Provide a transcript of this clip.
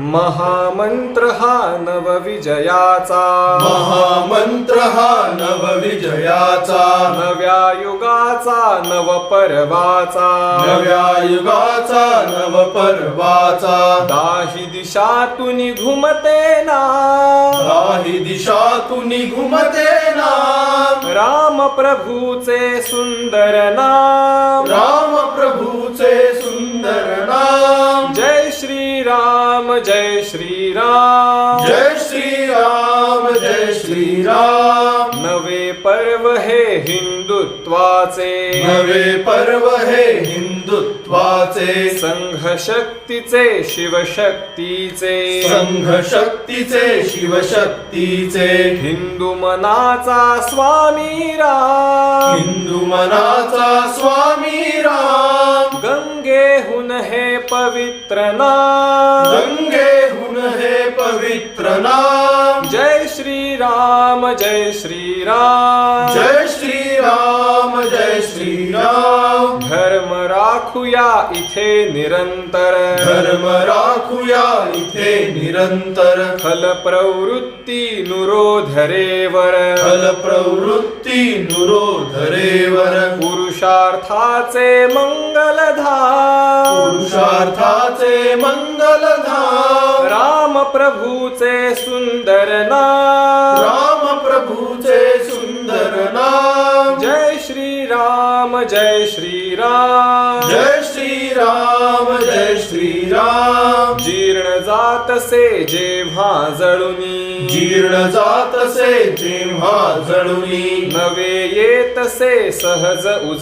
महामंत्र हा नवविजयाचा महामंत्र हा नवविजयाचा नव्या युगाचा नवपर्वाचा। नव्या युगाचा नवपर्वाचा। दाही दिशातून घुमते ना काही दिशातून घुमते नाम राम प्रभूचे सुंदर नाम। राम प्रभूचे सुंदर नाम। जय श्री राम जय श्री राम जय श्री राम जय श्री राम नवे पर्व हे हिंदुत्वाचे। नवे पर्व हे हिंदुत्वाचे। संघ शक्तीचे शिवशक्तीचे संघ शक्तीचे शिवशक्तीचे हिंदू मनाचा स्वामी राम हिंदू मनाचा स्वामी राम पवित्र नाम गंगेहून हे पवित्र नाम जय श्री राम जय श्री राम जय श्री राम जय श्री राम धर्म राखूया इथे निरंतर। धर्म राखूया इथे निरंतर। फल प्रवृत्ती नुरोधरेवर। फल प्रवृत्ती नुरोधरेवर। पुरुषार्थाचे मंगलधाम. पुरुषार्थाचे मंगलधाम. राम प्रभूचे सुंदर नाम. राम प्रभूचे सुंदर नाम. जय श्री राम जय श्री राम जय श्री राम जय श्री राम जीर्ण जातसे जेव्हा जळुनी. जीर्ण जातसे जेव्हा जळुनी. नवे येतसे सहज उज